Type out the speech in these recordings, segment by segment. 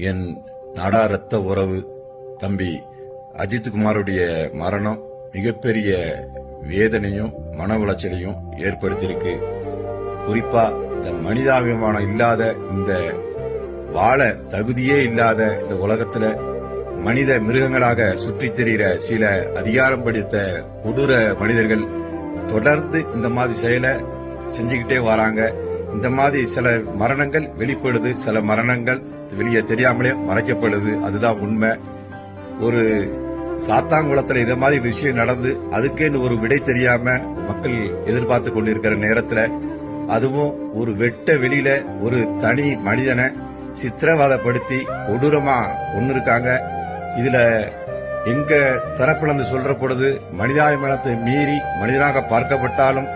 என் நாடா ரத்த உறவு தம்பி அஜித்குமாருடைய மரணம் மிகப்பெரிய வேதனையும் மன உளைச்சலையும் ஏற்படுத்தியிருக்கு. குறிப்பா இந்த மனிதாபிமானம் இல்லாத இந்த வாழ தகுதியே இல்லாத இந்த உலகத்துல மனித மிருகங்களாக சுற்றித் திரிகிற சில அதிகாரம் படித்த கொடூர மனிதர்கள் தொடர்ந்து இந்த மாதிரி செயலை செஞ்சுக்கிட்டே வராங்க. இந்த மாதிரி சில மரணங்கள் வெளிப்படுது சில மரணங்கள் வெளியே தெரியாமலே மறைக்கப்படுது. அதுதான் உண்மை. ஒரு சாத்தாங்குளத்துல இதை மாதிரி விஷயம் நடந்து அதுக்கேன்னு ஒரு விடை தெரியாம மக்கள் எதிர்பார்த்து கொண்டிருக்கிற நேரத்துல அதுவும் ஒரு வெட்ட வெளியில ஒரு தனி மனிதனை சித்திரவதைப்படுத்தி கொடூரமா ஒன்று இருக்காங்க இதுல எங்க தரப்பிலிருந்து சொல்ற பொழுது மனிதாபிமானத்தை மீறி மனிதனாக பார்க்கப்பட்டாலும்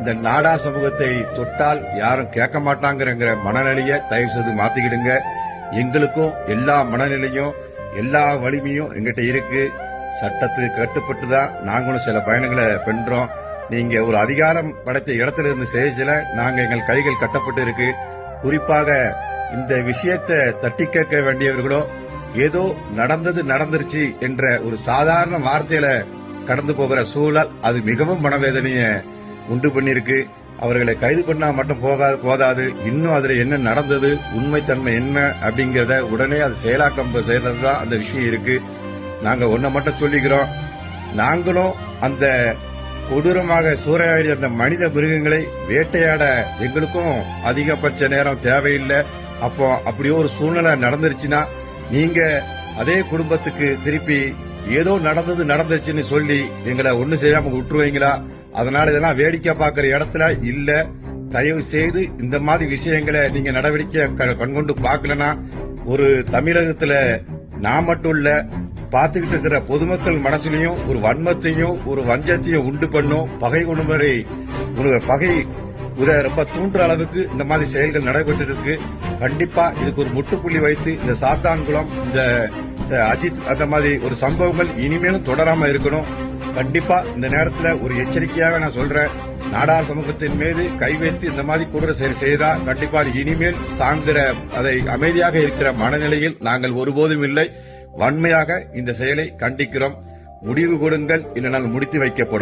இந்த நாடா சமூகத்தை தொட்டால் யாரும் கேட்க மாட்டாங்கிற மனநிலையை தயவு செய்து மாத்திக்கிடுங்க. எங்களுக்கும் எல்லா மனநிலையும் எல்லா வலிமையும் எங்கிட்ட இருக்கு. சட்டத்துக்கு கட்டுப்பட்டு தான் நாங்களும் சில பயணங்களை பண்றோம் நீங்க ஒரு அதிகாரம் படைத்த இடத்துல இருந்து செய்யல நாங்க எங்கள் கைகள் கட்டப்பட்டு இருக்கு. குறிப்பாக இந்த விஷயத்தை தட்டி கேட்க வேண்டியவர்களோ ஏதோ நடந்தது நடந்துருச்சு என்ற ஒரு சாதாரண வார்த்தையில கடந்து போகிற சூழல் அது மிகவும் மனவேதனையை உண்டு பண்ணிருக்கு. அவர்களை கைது பண்ணா மட்டும் போகாது போதாது. இன்னும் அதுல என்ன நடந்தது உண்மைத்தன்மை என்ன அப்படிங்கறத உடனே அது செயலாக்கம் செய்யறதுதான் அந்த விஷயம் இருக்கு. நாங்க ஒன்ன மட்டும் சொல்லிக்கிறோம். நாங்களும் அந்த கொடூரமாக சூறையாடி அந்த மனித மிருகங்களை வேட்டையாட எங்களுக்கும் அதிகபட்ச நேரம் தேவையில்லை. அப்போ அப்படியோ ஒரு சூழ்நிலை நடந்துருச்சுன்னா நீங்க அதே குடும்பத்துக்கு திருப்பி ஏதோ நடந்தது நடந்துருச்சுன்னு சொல்லி எங்களை ஒண்ணு செய்யாம விட்டுருவீங்களா? அதனால இதெல்லாம் வேடிக்கை பார்க்கிற இடத்துல இல்ல. தயவு செய்து இந்த மாதிரி விஷயங்களை நீங்க நடவடிக்கை க- கண்கொண்டு பார்க்கலனா ஒரு தமிழகத்துல நான் மட்டும் இல்ல பார்த்துக்கிட்டு இருக்கிற பொதுமக்கள் மனசுலயும் ஒரு வன்மத்தையும் ஒரு வஞ்சத்தையும் உண்டு பண்ணும் பகை குணமுறை ஒரு பகை உத ரொம்ப தூண்டுற அளவுக்கு இந்த மாதிரி செயல்கள் நடைபெற்று இருக்கு. கண்டிப்பா இதுக்கு ஒரு முட்டுப்புள்ளி வைத்து இந்த சாத்தான்குளம் இந்த இந்த அஜித் அந்த மாதிரி ஒரு சம்பவங்கள் இனிமேலும் தொடராம இருக்கணும். கண்டிப்பா இந்த நேரத்துல ஒரு எச்சரிக்கையாக நான் சொல்றேன். நாடார் சமூகத்தின் மீது கை வைத்து இந்த மாதிரி கொடூர செயல் செய்தா கண்டிப்பா இனிமேல் தாங்குகிற அதை அமைதியாக இருக்கிற மனநிலையில் நாங்கள் ஒருபோதும் இல்லை. வன்மையாக இந்த செயலை கண்டிக்கிறோம். முடிவு கொடுங்கள். இல்லைனால் முடித்து வைக்கப்படும்.